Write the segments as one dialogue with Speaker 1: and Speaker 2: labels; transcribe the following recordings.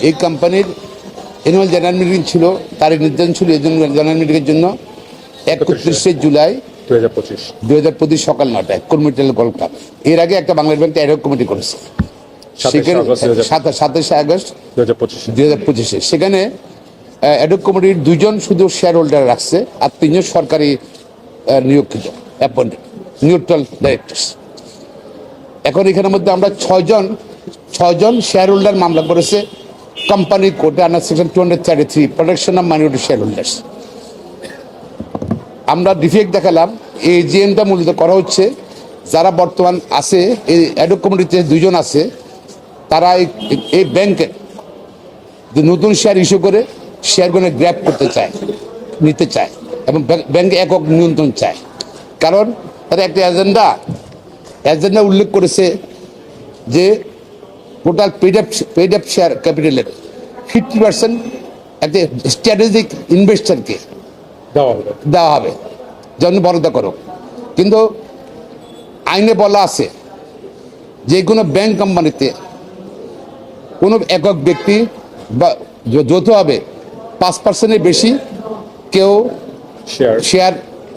Speaker 1: এই কোম্পানির annual general meeting ছিল তার নির্ধারণ ছিল এই জন্য জেনারেল মিটিংয়ের জন্য একত্রিশে জুলাই
Speaker 2: দু হাজার পঁচিশ।
Speaker 1: সকাল নটায় কর্মিটেল গল্ফ ক্লাব। এর আগে একটা বাংলাদেশ ব্যাংক অ্যাডহক কমিটি করেছে। সেখানে
Speaker 2: আগস্ট 2025
Speaker 1: সাতা- সাতাশে আগস্ট
Speaker 2: দু হাজার পঁচিশে।
Speaker 1: সেখানে অ্যাডহক কমিটির দুজন শুধু শেয়ার হোল্ডার রাখছে আর তিনজন সরকারি নিয়োগকৃত অ্যাপয়েন্টেড নিউট্রাল ডাইরেক্টরস এখন এখানের মধ্যে আমরা ছয়জন ছয়জন শেয়ার হোল্ডার মামলা করেছে। Two hundred thirty three protection of minority share holders আমরা ডিফেক্ট দেখালাম, এই জিএমটা মূলত করা হচ্ছে, যারা বর্তমান আছে, এই অ্যাডক কমিটিতে দুজন আছে, তারা এই- ব্যাংকে নতুন শেয়ার ইস্যু করে শেয়ারগুলো গ্র্যাপ করতে চায়, নিতে চায়, এবং ব্যাংক- একক নিয়ন্ত্রণ চায়। কারণ তারা একটা এজেন্ডা এজেন্ডা উল্লেখ করেছে যে total paid up paid up share ক্যাপিটালের fifty percent একটা স্ট্র্যাটেজিক ইনভেস্টারকে
Speaker 2: দেওয়া হবে।
Speaker 1: দেওয়া হবে। যেন বরাদ্দ করো কিন্তু আইনে বলা আছে যে কোনো ব্যাংক কোম্পানিতে কোনো একক ব্যক্তি বা যৌথভাবে পাঁচ পার্সেন্টের বেশি কেউ
Speaker 2: শেয়ার
Speaker 1: শেয়ার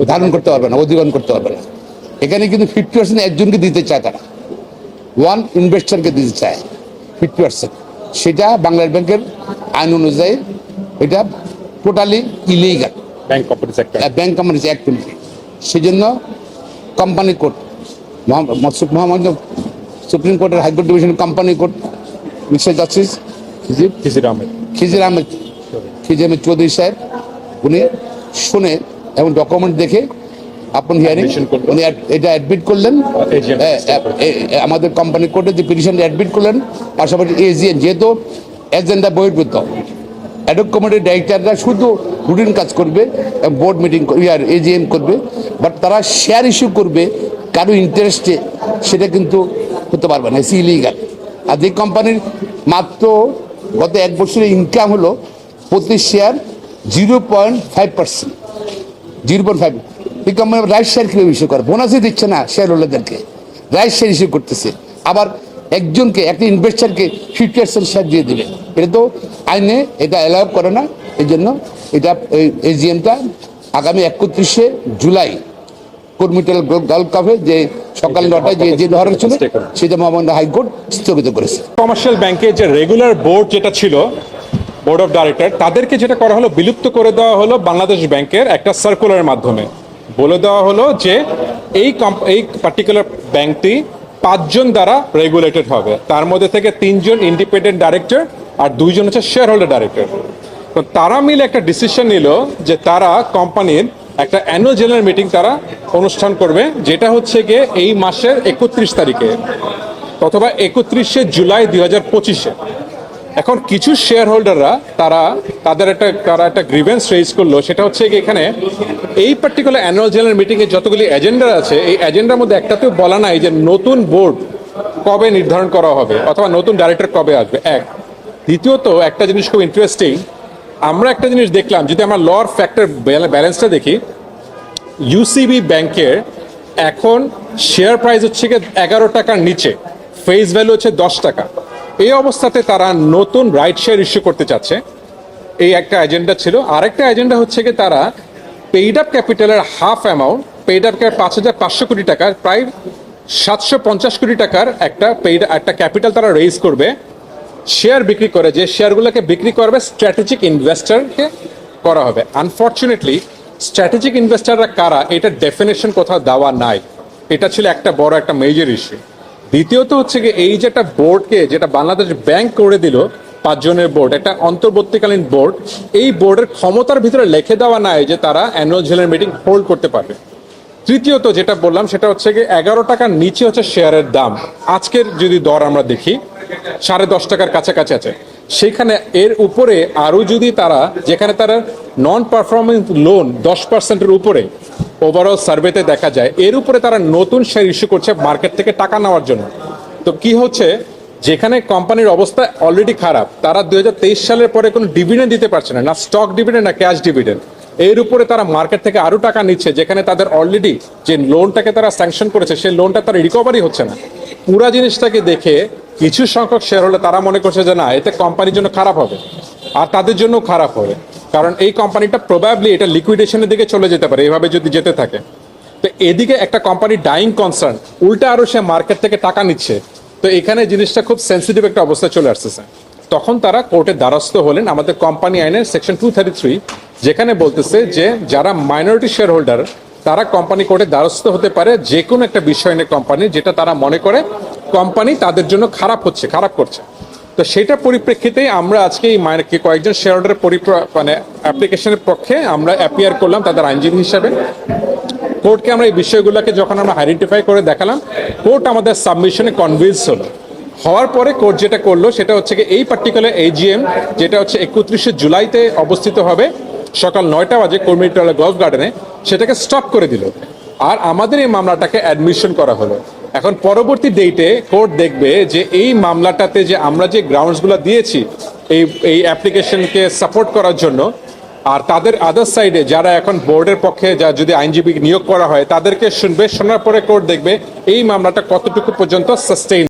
Speaker 1: ধারণ করতে পারবে না অধিগ্রহণ করতে পারবে না। এখানে কিন্তু ফিফটি পার্সেন্ট একজনকে দিতে চায় তারা। ওয়ান ইনভেস্টারকে দিতে চায়। ফিফটি পার্সেন্ট সেটা বাংলাদেশ ব্যাংকের আইন অনুযায়ী এটা totally illegal
Speaker 2: bank company sector
Speaker 1: bank act twenty সেই জন্য কোম্পানি কোর্ট মোহাম্মদ সুপ্রিম কোর্টের high court division company court mister justice
Speaker 2: Khijir Ahmed
Speaker 1: Khijir Ahmed Khijir Ahmed Chowdhury সাহেব উনি শুনে এবং ডকুমেন্ট দেখে আপন হিয়ারিং। উনি এটা অ্যাডমিট করলেন। আমাদের কোম্পানি কোর্টে যে পিটিশন অ্যাডমিট করলেন পাশাপাশি এজিএন যেহেতু এজেন্ডা বহির্ভূত অ্যাডক কমিটির ডাইরেক্টররা শুধু রুটিন কাজ করবে বোর্ড মিটিং ইয়ার এজিএম করবে বাট তারা শেয়ার ইস্যু করবে কারও ইন্টারেস্টে সেটা কিন্তু হতে পারবে না ইটস ইলিগাল আর যে কোম্পানির মাত্র গত এক বছরের ইনকাম হলো প্রতি share zero point five percent zero point five এই কোম্পানি রাইট শেয়ার কীভাবে ইস্যু করে। বোনাসই দিচ্ছে না শেয়ার হোল্ডারদেরকে রাইট শেয়ার ইস্যু করতেছে। আবার একজনকে একটা ইনভেস্টারকে ফিফটি পার্সেন্ট শেয়ার দিয়ে দিবে। এটা তো আইনে এটা অ্যালাউ করে না। এই জন্য এটা এজিএমটা আগামী একত্রিশে জুলাই কর্মিটাল গল্ফ কাপে যে সকাল নটায় যে যে ধরনের ছিল সেটা মহামান্য হাইকোর্ট স্থগিত করেছে।
Speaker 2: কমার্শিয়াল ব্যাংকের যে রেগুলার বোর্ড যেটা ছিল বোর্ড অফ ডাইরেক্টর তাদেরকে যেটা করা হলো বিলুপ্ত করে দেওয়া হলো বাংলাদেশ ব্যাংকের একটা সার্কুলারের মাধ্যমে। বলে দেওয়া হলো যে এই এই পার্টিকুলার ব্যাংকটি পাঁচজন দ্বারা রেগুলেটেড হবে। তার মধ্যে থেকে তিনজন ইন্ডিপেন্ডেন্ট ডাইরেক্টর আর দুইজন হচ্ছে শেয়ার হোল্ডার ডাইরেক্টর তো তারা মিলে একটা ডিসিশন নিল যে তারা কোম্পানির একটা অ্যানুয়াল জেনারেল মিটিং তারা অনুষ্ঠান করবে, যেটা হচ্ছে গিয়ে এই মাসের একত্রিশ তারিখে অথবা একত্রিশে জুলাই দুই হাজার পঁচিশে। এখন কিছু শেয়ার হোল্ডাররা তারা, তাদের একটা, তারা একটা গ্রিভেন্স রেজ করল, সেটা হচ্ছে এখানে এই পার্টিকুলার অ্যানুয়াল জেনারেল মিটিংয়ে যতগুলি এজেন্ডা আছে, এই এজেন্ডার মধ্যে একটাতেও বলা নাই যে নতুন বোর্ড কবে নির্ধারণ করা হবে, অথবা নতুন ডাইরেক্টর কবে আসবে। এক। দ্বিতীয়ত, একটা জিনিস খুব ইন্টারেস্টিং আমরা একটা জিনিস দেখলাম, যদি আমরা লর ফ্যাক্টর ব্যালেন্সটা দেখি ইউসিবি ব্যাংকের এখন শেয়ার প্রাইস হচ্ছে এগারো টাকার নিচে ফেস ভ্যালু হচ্ছে দশ টাকা। এই অবস্থাতে তারা নতুন রাইট শেয়ার ইস্যু করতে চাচ্ছে। এই একটা এজেন্ডা ছিল। আরেকটা এজেন্ডা হচ্ছে গিয়ে তারা পেইড আপ ক্যাপিটালের হাফ অ্যামাউন্ট পেইড আপ পাঁচ হাজার পাঁচশো কোটি টাকার, প্রায় সাতশো পঞ্চাশ কোটি টাকার একটা পেইড একটা ক্যাপিটাল তারা রেজ করবে। শেয়ার বিক্রি করে, যে শেয়ারগুলোকে বিক্রি করবে স্ট্র্যাটেজিক ইনভেস্টরকে করা হবে। আনফর্চুনেটলি স্ট্র্যাটেজিক ইনভেস্টররা কারা, এটা ডেফিনেশন কোথাও দেওয়া নাই। এটা ছিল একটা বড়, একটা মেজর ইস্যু দ্বিতীয়ত হচ্ছে কি এই যে একটা বোর্ডকে যেটা বাংলাদেশ ব্যাংক করে দিল, পাঁচজনের বোর্ড একটা অন্তর্বর্তীকালীন বোর্ড এই বোর্ডের ক্ষমতার ভিতরে লিখে দেওয়া নাই যে তারা অ্যানুয়াল জেনারেল মিটিং হোল্ড করতে পারবে। তৃতীয়ত যেটা বললাম, সেটা হচ্ছে কি এগারো টাকার নিচে হচ্ছে শেয়ারের দাম। আজকের যদি দর আমরা দেখি, সাড়ে দশ টাকার কাছাকাছি আছে। সেখানে এর উপরে আরও যদি তারা, যেখানে তারা নন পারফরমেন্স লোন দশ পার্সেন্টের উপরে ওভারঅল সার্ভেতে দেখা যায়, এর উপরে তারা নতুন শেয়ার ইস্যু করছে মার্কেট থেকে টাকা নেওয়ার জন্য। তো কি হচ্ছে? যেখানে কোম্পানির অবস্থা অলরেডি খারাপ, তারা দু হাজার তেইশ সালের পরে কোনো ডিভিডেন্ড দিতে পারছে না না স্টক ডিভিডেন্ড না ক্যাশ ডিভিডেন্ড এর উপরে তারা মার্কেট থেকে আরও টাকা নিচ্ছে, যেখানে তাদের অলরেডি যে লোনটাকে তারা স্যাংশন করেছে, সেই লোনটা তার রিকভারি হচ্ছে না। পুরা জিনিসটাকে দেখে কিছু সংখ্যক শেয়ার হলে তারা মনে করছে যে না, এতে কোম্পানির জন্য খারাপ হবে, আর তাদের জন্য খারাপ হবে। কারণ এই কোম্পানিটা প্রবাবলি এটা লিকুইডেশনের দিকে চলে যেতে পারে, এভাবে যদি যেতে থাকে। তো এদিকে একটা কোম্পানি ডাইং কনসার্ন উল্টা আরও সে মার্কেট থেকে টাকা নিচ্ছে। তো এখানে জিনিসটা খুব সেন্সিটিভ একটা অবস্থায় চলে আসতেছে। তখন তারা কোর্টের দ্বারস্থ হলেন আমাদের কোম্পানি আইনের সেকশন টু থার্টি থ্রি যেখানে বলতেছে যে যারা মাইনরিটি শেয়ার হোল্ডার তারা কোম্পানি কোর্টের দ্বারস্থ হতে পারে যে কোনো একটা বিষয় নিয়ে কোম্পানি যেটা তারা মনে করে কোম্পানি তাদের জন্য খারাপ হচ্ছে, খারাপ করছে। তো সেটা পরিপ্রেক্ষিতেই আমরা আজকে এই মায়ের কয়েকজন শেয়ার হোল্ডারের পরিপ্র- মানে অ্যাপ্লিকেশনের পক্ষে আমরা অ্যাপিয়ার করলাম তাদের আইনজীবী হিসাবে। কোর্টকে আমরা এই বিষয়গুলোকে যখন আমরা আইডেন্টিফাই করে দেখালাম, কোর্ট আমাদের সাবমিশনে কনভিন্স হলো। হওয়ার পরে কোর্ট যেটা করল, সেটা হচ্ছে কি এই পার্টিকুলার এজিএম যেটা হচ্ছে একত্রিশে জুলাইতে অবস্থিত হবে, সকাল নয়টা বাজে কর্মীটলা গলফ গার্ডেনে, সেটাকে স্টপ করে দিল। আর আমাদের এই মামলাটাকে অ্যাডমিশন করা হলো। এখন পরবর্তী ডেটে কোর্ট দেখবে যে এই মামলাটাতে যে আমরা যে গ্রাউন্ডসগুলো দিয়েছি, এই এই অ্যাপ্লিকেশনকে সাপোর্ট করার জন্য, আর তাদের আদার সাইডে যারা এখন বোর্ডের পক্ষে, যা যদি আইনজীবী নিয়োগ করা হয়, তাদেরকে শুনবে, শোনার পরে কোর্ট দেখবে এই মামলাটা কতটুকু পর্যন্ত সাস্টেইন